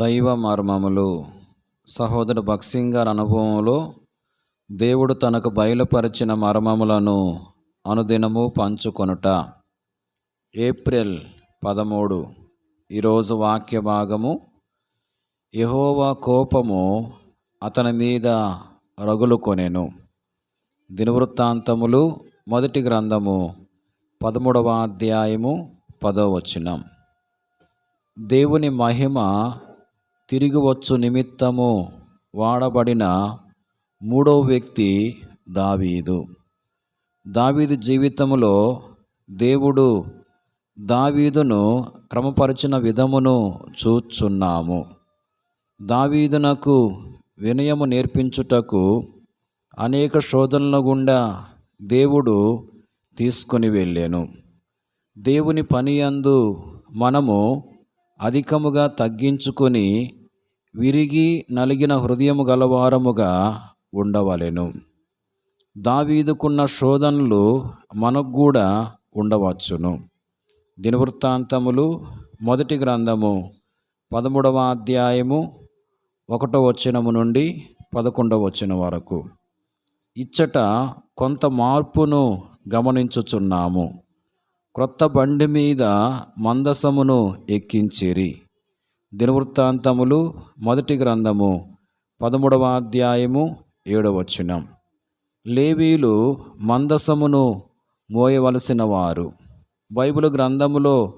దైవ మర్మములు. సహోదరు భక్సింగ్ గారి అనుభవంలో దేవుడు తనకు బయలుపరిచిన మర్మములను అనుదినము పంచుకొనుట. ఏప్రిల్ పదమూడు ఈరోజు వాక్య భాగము. యహోవా కోపము అతని మీద రగులు కొనెను. దినవృత్తాంతములు మొదటి గ్రంథము పదమూడవ అధ్యాయము పదో వచనం. దేవుని మహిమ తిరిగి వచ్చు నిమిత్తము వాడబడిన మూడవ వ్యక్తి దావీదు. దావీదు జీవితంలో దేవుడు దావీదును క్రమపరిచిన విధమును చూచున్నాము. దావీదునకు వినయము నేర్పించుటకు అనేక శోధనల గుండా దేవుడు తీసుకొని వెళ్ళాను. దేవుని పని యందు మనము అధికముగా తగ్గించుకొని విరిగి నలిగిన హృదయము గలవారముగా ఉండవలెను. దావీదుకున్న శోధనలు మనకు కూడా ఉండవచ్చును. దినవృత్తాంతములు మొదటి గ్రంథము పదమూడవ అధ్యాయము ఒకటో వచనము నుండి పదకొండవ వచనం వరకు. ఇచ్చట కొంత మార్పును గమనించుచున్నాము. క్రొత్త బండి మీద మందసమును ఎక్కించిరి. దినవృత్తాంతములు మొదటి గ్రంథము పదమూడవ అధ్యాయము ఏడవ వచనం. లేవీలు మందసమును మోయవలసిన వారు బైబిల్ గ్రంథములో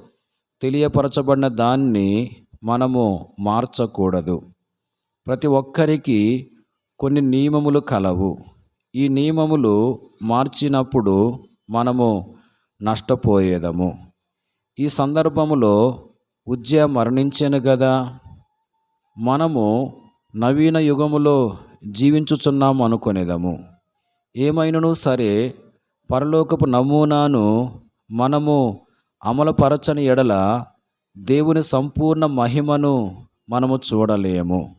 తెలియపరచబడిన దాన్ని మనము మార్చకూడదు. ప్రతి ఒక్కరికి కొన్ని నియమములు కలవు. ఈ నియమములు మార్చినప్పుడు మనము నష్టపోయేదము. ఈ సందర్భములో ఉజ్జయ మరణించాను కదా మనము నవీన యుగములో జీవించుచున్నాము అనుకునేదము. ఏమైనను సరే పరలోకపు నమూనాను మనము అమలుపరచని ఎడల దేవుని సంపూర్ణ మహిమను మనము చూడలేము.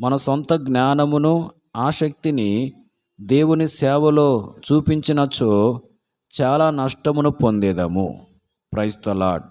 మన సొంత జ్ఞానమును ఆసక్తిని దేవుని సేవలో చూపించినచో చాలా నష్టమును పొందేదము. ప్రైస్తలాడ్